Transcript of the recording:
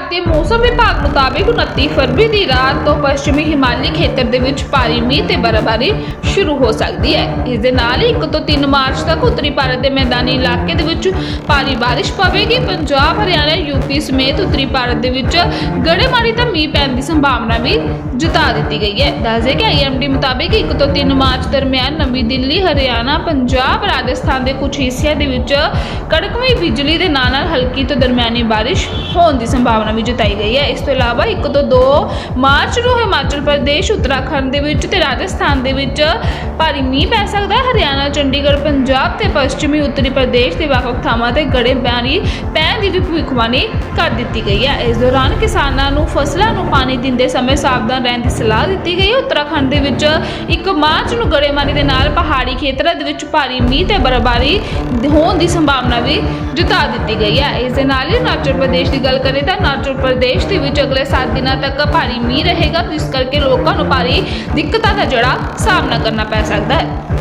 ਭਾਰਤੀ ਮੌਸਮ ਵਿਭਾਗ ਮੁਤਾਬਿਕ 29 ਫਰਵਰੀ ਦੀ ਰਾਤ ਤੋਂ ਪੱਛਮੀ ਹਿਮਾਲੀ ਖੇਤਰ ਦੇ ਵਿੱਚ ਭਾਰੀ ਮੀਂਹ ਤੇ ਬਰਫ਼ਬਾਰੀ ਸ਼ੁਰੂ ਹੋ ਸਕਦੀ ਹੈ। ਇਸ ਦੇ ਨਾਲ ਹੀ 1 ਤੋਂ 3 ਮਾਰਚ ਤੱਕ ਉੱਤਰੀ ਭਾਰਤ ਦੇ ਮੈਦਾਨੀ ਇਲਾਕੇ ਦੇ ਵਿੱਚ ਭਾਰੀ ਬਾਰਿਸ਼ ਪਵੇਗੀ। ਪੰਜਾਬ, ਹਰਿਆਣਾ ਯੂਪੀ ਸਮੇਤ ਉੱਤਰੀ ਭਾਰਤ ਦੇ ਵਿੱਚ ਗੜੇਮਾਰੀ ਤਾਂ ਮੀਂਹ ਪੈਣ ਦੀ ਸੰਭਾਵਨਾ ਵੀ ਜਤਾ ਦਿੱਤੀ ਗਈ ਹੈ। ਦੱਸਦੇ ਕਿ ਆਈਐਮਡੀ ਮੁਤਾਬਿਕ 1 ਤੋਂ 3 ਮਾਰਚ ਦਰਮਿਆਨ ਨਵੀਂ ਦਿੱਲੀ, ਹਰਿਆਣਾ, ਪੰਜਾਬ, ਰਾਜਸਥਾਨ ਦੇ ਕੁਝ ਹਿੱਸਿਆਂ ਦੇ ਵਿੱਚ ਕੜਕਵੀਂ ਬਿਜਲੀ ਦੇ ਨਾਲ ਨਾਲ ਹਲਕੀ ਤੋਂ ਦਰਮਿਆਨੀ ਬਾਰਿਸ਼ ਹੋਣ ਦੀ ਸੰਭਾਵਨਾ ਵੀ ਜਤਾਈ ਗਈ ਹੈ। ਇਸ ਤੋਂ ਇਲਾਵਾ 1 ਤੋਂ 2 ਮਾਰਚ ਨੂੰ ਹਿਮਾਚਲ ਪ੍ਰਦੇਸ਼, ਉੱਤਰਾਖੰਡ ਦੇ ਵਿੱਚ ਤੇ ਰਾਜਸਥਾਨ ਦੇ ਵਿੱਚ ਭਾਰੀ ਮੀਂਹ ਪੈ ਸਕਦਾ ਹੈ। ਹਰਿਆਣਾ, ਚੰਡੀਗੜ੍ਹ, ਪੰਜਾਬ ਤੇ ਪੱਛਮੀ ਉੱਤਰੀ ਪ੍ਰਦੇਸ਼ ਦੇ ਵੱਖ-ਵੱਖ ਥਾਵਾਂ ਤੇ ਗੜੇਮਾਰੀ ਪੈਣ ਦੀ ਵੀ ਭਵਿੱਖਬਾਣੀ ਕਰ ਦਿੱਤੀ ਗਈ ਹੈ। ਇਸ ਦੌਰਾਨ ਕਿਸਾਨਾਂ ਨੂੰ ਫਸਲਾਂ ਨੂੰ ਪਾਣੀ ਦਿੰਦੇ ਸਮੇਂ ਸਾਵਧਾਨ ਰਹਿਣ ਦੀ ਸਲਾਹ ਦਿੱਤੀ ਗਈ ਹੈ। ਉੱਤਰਾਖੰਡ ਦੇ ਵਿੱਚ 1 ਮਾਰਚ ਨੂੰ ਗੜੇਮਾਰੀ ਦੇ ਨਾਲ ਪਹਾੜੀ ਖੇਤਰਾਂ ਦੇ ਵਿੱਚ ਭਾਰੀ ਮੀਂਹ ਤੇ ਬਰਫ਼ਬਾਰੀ ਹੋਣ ਦੀ ਸੰਭਾਵਨਾ ਵੀ ਜਤਾ ਦਿੱਤੀ ਗਈ ਹੈ। ਇਸ ਦੇ ਨਾਲ ਹੀ ਹਿਮਾਚਲ ਪ੍ਰਦੇਸ਼ ਦੀ ਗੱਲ ਕਰੀਏ ਤਾਂ ਅਰੁਣਾਚਲ ਪ੍ਰਦੇਸ਼ ਦੇ ਵਿੱਚ ਅਗਲੇ 7 ਦਿਨਾਂ ਤੱਕ ਭਾਰੀ ਮੀਂਹ ਰਹੇਗਾ, ਜਿਸ ਕਰਕੇ ਲੋਕਾਂ ਨੂੰ ਭਾਰੀ ਦਿੱਕਤਾਂ ਦਾ ਜਿਹੜਾ ਸਾਹਮਣਾ ਕਰਨਾ ਪੈ ਸਕਦਾ ਹੈ।